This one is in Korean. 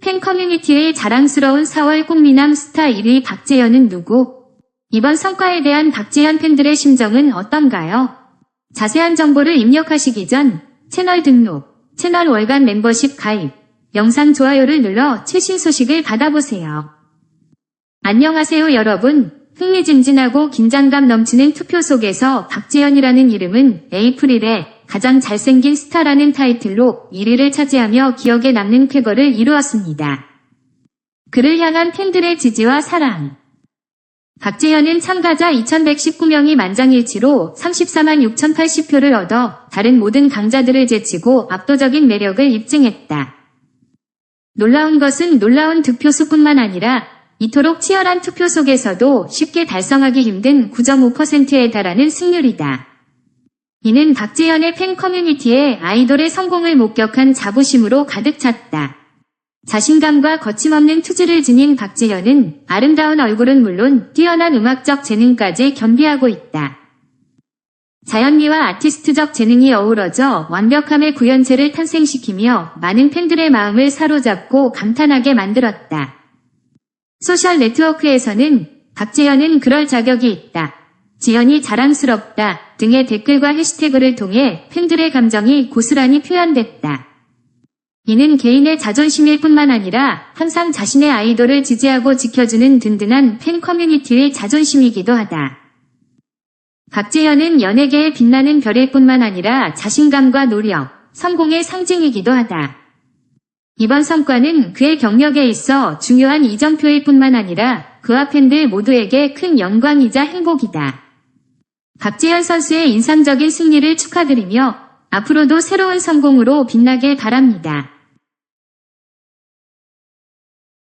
팬 커뮤니티의 자랑스러운 4월 꽃미남 스타 1위 박재현은 누구? 이번 성과에 대한 박재현 팬들의 심정은 어떤가요? 자세한 정보를 입력하시기 전 채널 등록, 채널 월간 멤버십 가입, 영상 좋아요를 눌러 최신 소식을 받아보세요. 안녕하세요 여러분. 흥미진진하고 긴장감 넘치는 투표 속에서 박재현이라는 이름은 에이프릴의 가장 잘생긴 스타라는 타이틀로 1위를 차지하며 기억에 남는 쾌거를 이루었습니다. 그를 향한 팬들의 지지와 사랑. 박재현은 참가자 2119명이 만장일치로 34만 6080표를 얻어 다른 모든 강자들을 제치고 압도적인 매력을 입증했다. 놀라운 것은 놀라운 득표수뿐만 아니라 이토록 치열한 투표 속에서도 쉽게 달성하기 힘든 9.5%에 달하는 승률이다. 이는 박재현의 팬 커뮤니티에 아이돌의 성공을 목격한 자부심으로 가득 찼다. 자신감과 거침없는 투지를 지닌 박재현은 아름다운 얼굴은 물론 뛰어난 음악적 재능까지 겸비하고 있다. 자연미와 아티스트적 재능이 어우러져 완벽함의 구현체를 탄생시키며 많은 팬들의 마음을 사로잡고 감탄하게 만들었다. 소셜 네트워크에서는 박재현은 그럴 자격이 있다. 지연이 자랑스럽다 등의 댓글과 해시태그를 통해 팬들의 감정이 고스란히 표현됐다. 이는 개인의 자존심일 뿐만 아니라 항상 자신의 아이돌을 지지하고 지켜주는 든든한 팬 커뮤니티의 자존심이기도 하다. 박재현은 연예계에 빛나는 별일 뿐만 아니라 자신감과 노력, 성공의 상징이기도 하다. 이번 성과는 그의 경력에 있어 중요한 이정표일 뿐만 아니라 그와 팬들 모두에게 큰 영광이자 행복이다. 박재현 선수의 인상적인 승리를 축하드리며 앞으로도 새로운 성공으로 빛나길 바랍니다.